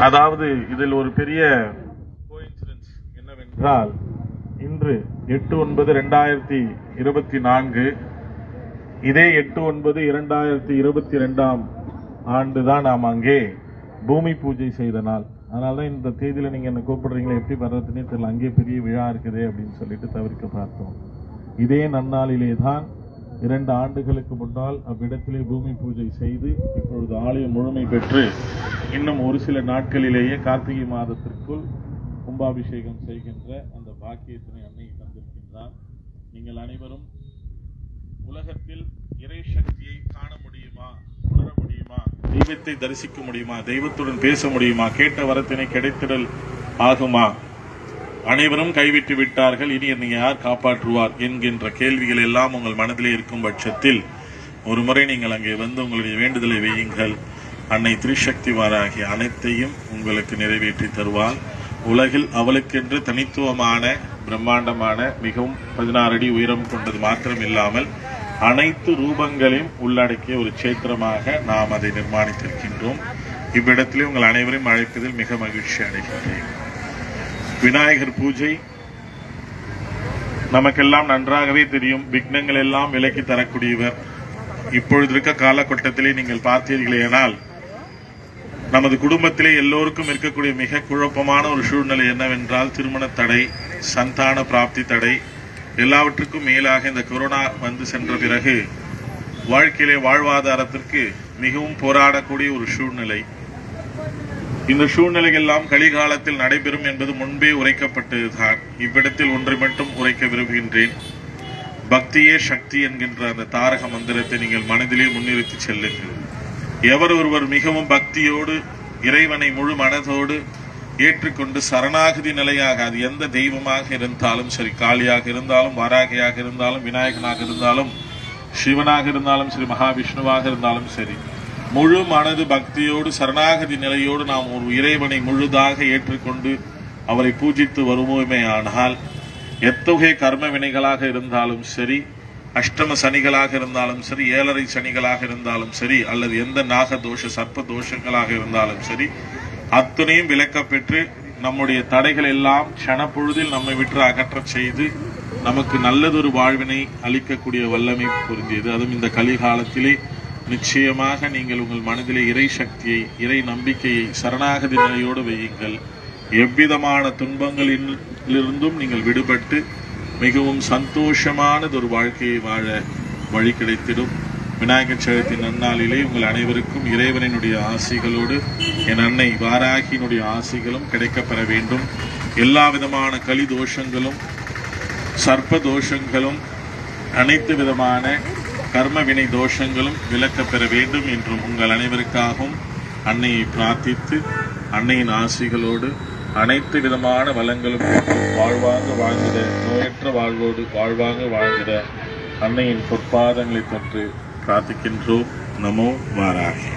அதாவது இதில் ஒரு பெரிய என்னவென்றால் இன்று எட்டு ஒன்பது ரெண்டாயிரத்தி இருபத்தி நான்கு இதே எட்டு ஒன்பது இரண்டாயிரத்தி இருபத்தி ரெண்டாம் ஆண்டு தான் நாம் அங்கே பூமி பூஜை செய்த நாள். அதனால தான் இந்த தேதியில நீங்க என்ன கூப்பிடுறீங்களா எப்படி வர்றதுன்னே தெரியல. அங்கே பெரிய விழா இருக்குதே அப்படின்னு சொல்லிட்டு தவிர்க்க பார்த்தோம். இதே நன்னாளிலே தான் இரண்டு ஆண்டுகளுக்கு முன்னால் அவ்விடத்திலே பூமி பூஜை செய்து இப்பொழுது ஆலயம் முழுமை பெற்று இன்னும் ஒரு சில நாட்களிலேயே கார்த்திகை மாதத்திற்குள் கும்பாபிஷேகம் செய்கின்ற அந்த பாக்கியத்தினை அன்னை தந்திருக்கின்றார் நீங்கள் அனைவரும் உலகத்தில் இறை சக்தியை காண முடியுமா உணர முடியுமா தெய்வத்தை தரிசிக்க முடியுமா தெய்வத்துடன் பேச முடியுமா கேட்ட வரத்தினை கிடைத்திடல் ஆகுமா? அனைவரும் கைவிட்டு விட்டார்கள். இனி என்னை யார் காப்பாற்றுவார் என்கின்ற கேள்விகள் எல்லாம் உங்கள் மனதிலே இருக்கும் பட்சத்தில் ஒரு முறை நீங்கள் அங்கே வந்து உங்களுடைய வேண்டுதலை வையுங்கள். அன்னை திரிசக்தி வாராகிய அனைத்தையும் உங்களுக்கு நிறைவேற்றி தருவார் உலகில் அவளுக்கென்று தனித்துவமான பிரம்மாண்டமான மிகவும் பதினாறு அடி உயரம் கொண்டது மாத்திரம் இல்லாமல் அனைத்து ரூபங்களையும் உள்ளடக்கிய ஒரு சேத்திரமாக நாம் அதை நிர்மாணித்திருக்கின்றோம். இவ்விடத்திலே உங்கள் அனைவரையும் அழைப்பதில் மிக மகிழ்ச்சி அடைகின்றேன். விநாயகர் பூஜை நமக்கெல்லாம் நன்றாகவே தெரியும். விக்னங்கள் எல்லாம் விலக்கி தரக்கூடியவர். இப்பொழுது இருக்க காலகட்டத்திலே நீங்கள் பார்த்தீர்களேனால் நமது குடும்பத்திலே எல்லோருக்கும் இருக்கக்கூடிய மிக குழப்பமான ஒரு சூழ்நிலை என்னவென்றால் திருமண தடை சந்தான பிராப்தி தடை எல்லாவற்றுக்கும் மேலாக இந்த கொரோனா வந்து சென்ற பிறகு வாழ்க்கையிலே வாழ்வாதாரத்திற்கு மிகவும் போராடக்கூடிய ஒரு சூழ்நிலை. இந்த சூழ்நிலைகள் எல்லாம் கலிகாலத்தில் நடைபெறும் என்பது முன்பே உரைக்கப்பட்டதுதான். இவ்விடத்தில் ஒன்று மட்டும் உரைக்க விரும்புகின்றேன். பக்தியே சக்தி என்கின்ற அந்த தாரக மந்திரத்தை நீங்கள் மனதிலே முன்னிறுத்தி செல்லுங்கள். எவர் ஒருவர் மிகவும் பக்தியோடு இறைவனை முழு மனதோடு ஏற்றுக்கொண்டு சரணாகதி நிலையாக அது எந்த தெய்வமாக இருந்தாலும் சரி காளியாக இருந்தாலும் வராகையாக இருந்தாலும் விநாயகனாக இருந்தாலும் சிவனாக இருந்தாலும் சரி மகாவிஷ்ணுவாக இருந்தாலும் சரி முழு மனது பக்தியோடு சரணாகதி நிலையோடு நாம் ஒரு இறைவனை முழுதாக ஏற்றுக்கொண்டு அவரை பூஜித்து வருவோமே ஆனால் எத்தகைய கர்ம வினைகளாக இருந்தாலும் சரி அஷ்டம சனிகளாக இருந்தாலும் சரி ஏழரை சனிகளாக இருந்தாலும் சரி அல்லது எந்த நாக தோஷ சர்ப்ப தோஷங்களாக இருந்தாலும் சரி அத்தனையும் விளக்கப்பெற்று நம்முடைய தடைகள் எல்லாம் க்ஷணப்பொழுதில் நம்மை விட்டு அகற்றச் செய்து நமக்கு நல்லதொரு வாழ்வினை அளிக்கக்கூடிய வல்லமை பொருந்தியது. அதுவும் இந்த கலிகாலத்திலே நிச்சயமாக நீங்கள் உங்கள் மனதிலே இறை சக்தியை இறை நம்பிக்கையை சரணாகதி நிலையோடு வையுங்கள். எவ்விதமான துன்பங்களிலிருந்தும் நீங்கள் விடுபட்டு மிகவும் சந்தோஷமானது ஒரு வாழ்க்கையை வாழ வழி கிடைத்திடும். விநாயகர் சதுர்த்தி நன்னாளிலே உங்கள் அனைவருக்கும் இறைவனினுடைய ஆசிகளோடு என் அன்னை வாராகியினுடைய ஆசிகளும் கிடைக்கப்பெற வேண்டும். எல்லா விதமான கலி தோஷங்களும் சர்ப்ப தோஷங்களும் அனைத்து விதமான கர்ம வினை தோஷங்களும் விலக்கப் பெற வேண்டும் என்றும் உங்கள் அனைவருக்காகவும் அன்னையை பிரார்த்தித்து அன்னையின் ஆசிகளோடு அனைத்து விதமான வளங்களும் வாழ்வாங்க வாழ்கிற நோயற்ற வாழ்வோடு வாழ்வாங்க வாழ்கிற அன்னையின் பொற்பாதங்களை பற்றி பிரார்த்திக்கின்றோம். நமோ வாராகி